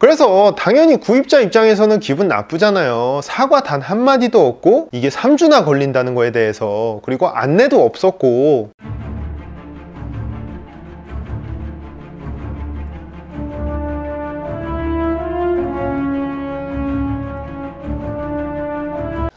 그래서 당연히 구입자 입장에서는 기분 나쁘잖아요. 사과 단 한마디도 없고 이게 3주나 걸린다는 거에 대해서 그리고 안내도 없었고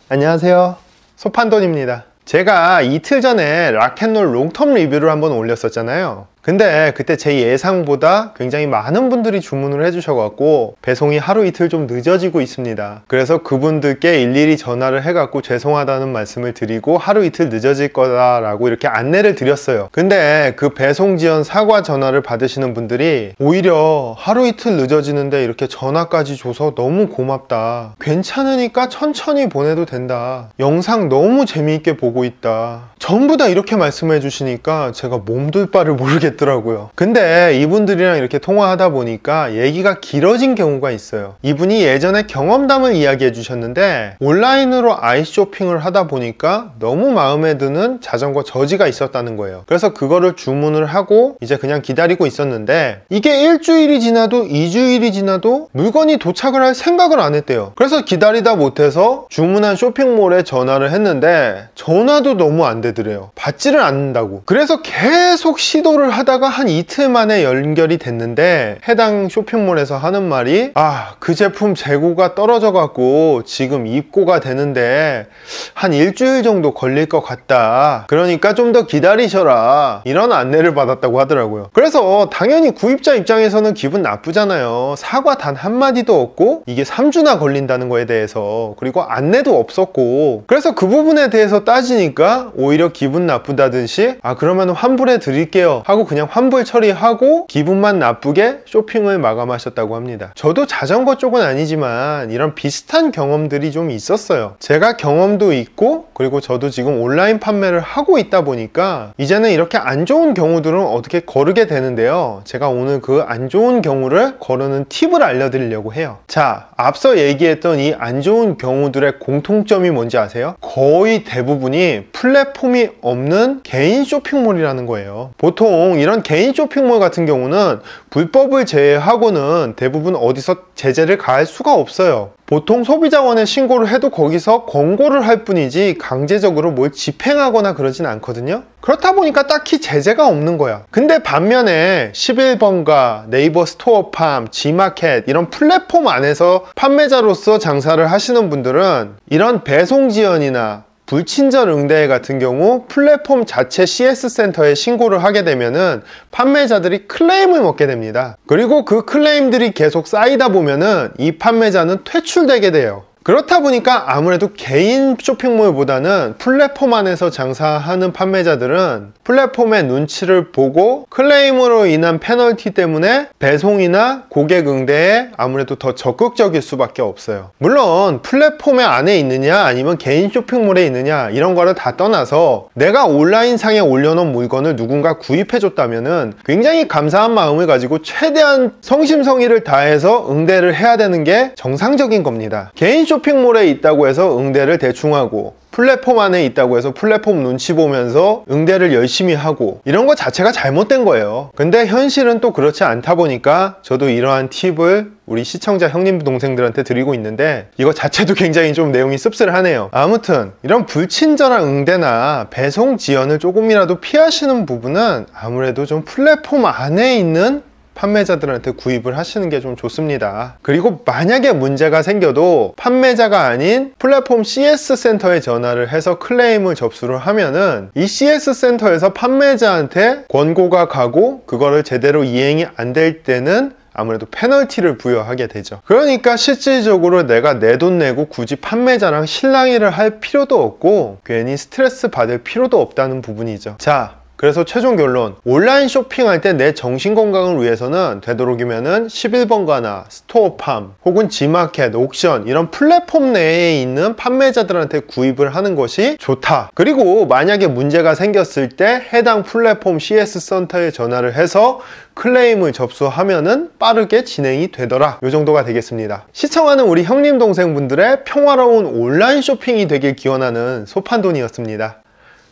안녕하세요. 소판돈입니다. 제가 이틀 전에 락앤롤 롱텀 리뷰를 한번 올렸었잖아요. 근데 그때 제 예상보다 굉장히 많은 분들이 주문을 해주셔갖고 배송이 하루 이틀 좀 늦어지고 있습니다. 그래서 그분들께 일일이 전화를 해갖고 죄송하다는 말씀을 드리고 하루 이틀 늦어질 거다 라고 이렇게 안내를 드렸어요. 근데 그 배송 지연 사과 전화를 받으시는 분들이 오히려 하루 이틀 늦어지는데 이렇게 전화까지 줘서 너무 고맙다. 괜찮으니까 천천히 보내도 된다. 영상 너무 재미있게 보고 있다. 전부 다 이렇게 말씀해 주시니까 제가 몸둘 바를 모르겠 됐더라고요. 근데 이분들이랑 이렇게 통화하다 보니까 얘기가 길어진 경우가 있어요. 이분이 예전에 경험담을 이야기해 주셨는데 온라인으로 아이쇼핑을 하다 보니까 너무 마음에 드는 자전거 저지가 있었다는 거예요. 그래서 그거를 주문을 하고 이제 그냥 기다리고 있었는데 이게 일주일이 지나도 2주일이 지나도 물건이 도착을 할 생각을 안 했대요. 그래서 기다리다 못해서 주문한 쇼핑몰에 전화를 했는데 전화도 너무 안 되더래요. 받지를 않는다고. 그래서 계속 시도를 하 하다가 한 이틀 만에 연결이 됐는데 해당 쇼핑몰에서 하는 말이 아 그 제품 재고가 떨어져 갖고 지금 입고가 되는데 한 일주일 정도 걸릴 것 같다. 그러니까 좀 더 기다리셔라. 이런 안내를 받았다고 하더라고요. 그래서 당연히 구입자 입장에서는 기분 나쁘잖아요. 사과 단 한마디도 없고 이게 3주나 걸린다는 거에 대해서. 그리고 안내도 없었고. 그래서 그 부분에 대해서 따지니까 오히려 기분 나쁘다듯이 아 그러면 환불해 드릴게요 하고 그냥 환불 처리하고 기분만 나쁘게 쇼핑을 마감하셨다고 합니다. 저도 자전거 쪽은 아니지만 이런 비슷한 경험들이 좀 있었어요. 제가 경험도 있고 그리고 저도 지금 온라인 판매를 하고 있다 보니까 이제는 이렇게 안 좋은 경우들은 어떻게 거르게 되는데요. 제가 오늘 그 안 좋은 경우를 거르는 팁을 알려드리려고 해요. 자, 앞서 얘기했던 이 안 좋은 경우들의 공통점이 뭔지 아세요? 거의 대부분이 플랫폼이 없는 개인 쇼핑몰이라는 거예요. 보통 이런 개인 쇼핑몰 같은 경우는 불법을 제외하고는 대부분 어디서 제재를 가할 수가 없어요. 보통 소비자원에 신고를 해도 거기서 권고를 할 뿐이지 강제적으로 뭘 집행하거나 그러진 않거든요. 그렇다 보니까 딱히 제재가 없는 거야. 근데 반면에 11번가, 네이버 스토어팜, 지마켓 이런 플랫폼 안에서 판매자로서 장사를 하시는 분들은 이런 배송 지연이나 불친절 응대 같은 경우 플랫폼 자체 CS 센터에 신고를 하게 되면은 판매자들이 클레임을 먹게 됩니다. 그리고 그 클레임들이 계속 쌓이다 보면은 이 판매자는 퇴출되게 돼요. 그렇다 보니까 아무래도 개인 쇼핑몰보다는 플랫폼 안에서 장사하는 판매자들은 플랫폼의 눈치를 보고 클레임으로 인한 페널티 때문에 배송이나 고객 응대에 아무래도 더 적극적일 수밖에 없어요. 물론 플랫폼에 안에 있느냐 아니면 개인 쇼핑몰에 있느냐 이런 거를 다 떠나서 내가 온라인 상에 올려놓은 물건을 누군가 구입해줬다면 굉장히 감사한 마음을 가지고 최대한 성심성의를 다해서 응대를 해야 되는 게 정상적인 겁니다. 개인 쇼핑몰에 있다고 해서 응대를 대충 하고 플랫폼 안에 있다고 해서 플랫폼 눈치 보면서 응대를 열심히 하고 이런 것 자체가 잘못된 거예요. 근데 현실은 또 그렇지 않다 보니까 저도 이러한 팁을 우리 시청자 형님 동생들한테 드리고 있는데 이거 자체도 굉장히 좀 내용이 씁쓸하네요. 아무튼 이런 불친절한 응대나 배송 지연을 조금이라도 피하시는 부분은 아무래도 좀 플랫폼 안에 있는 판매자들한테 구입을 하시는 게 좀 좋습니다. 그리고 만약에 문제가 생겨도 판매자가 아닌 플랫폼 CS 센터에 전화를 해서 클레임을 접수를 하면은 이 CS 센터에서 판매자한테 권고가 가고 그거를 제대로 이행이 안 될 때는 아무래도 페널티를 부여하게 되죠. 그러니까 실질적으로 내가 내 돈 내고 굳이 판매자랑 실랑이를 할 필요도 없고 괜히 스트레스 받을 필요도 없다는 부분이죠. 자, 그래서 최종 결론 온라인 쇼핑할 때 내 정신 건강을 위해서는 되도록이면은 11번가나 스토어팜 혹은 지마켓, 옥션 이런 플랫폼 내에 있는 판매자들한테 구입을 하는 것이 좋다. 그리고 만약에 문제가 생겼을 때 해당 플랫폼 CS 센터에 전화를 해서 클레임을 접수하면은 빠르게 진행이 되더라. 이 정도가 되겠습니다. 시청하는 우리 형님 동생분들의 평화로운 온라인 쇼핑이 되길 기원하는 소판돈이었습니다.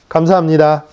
감사합니다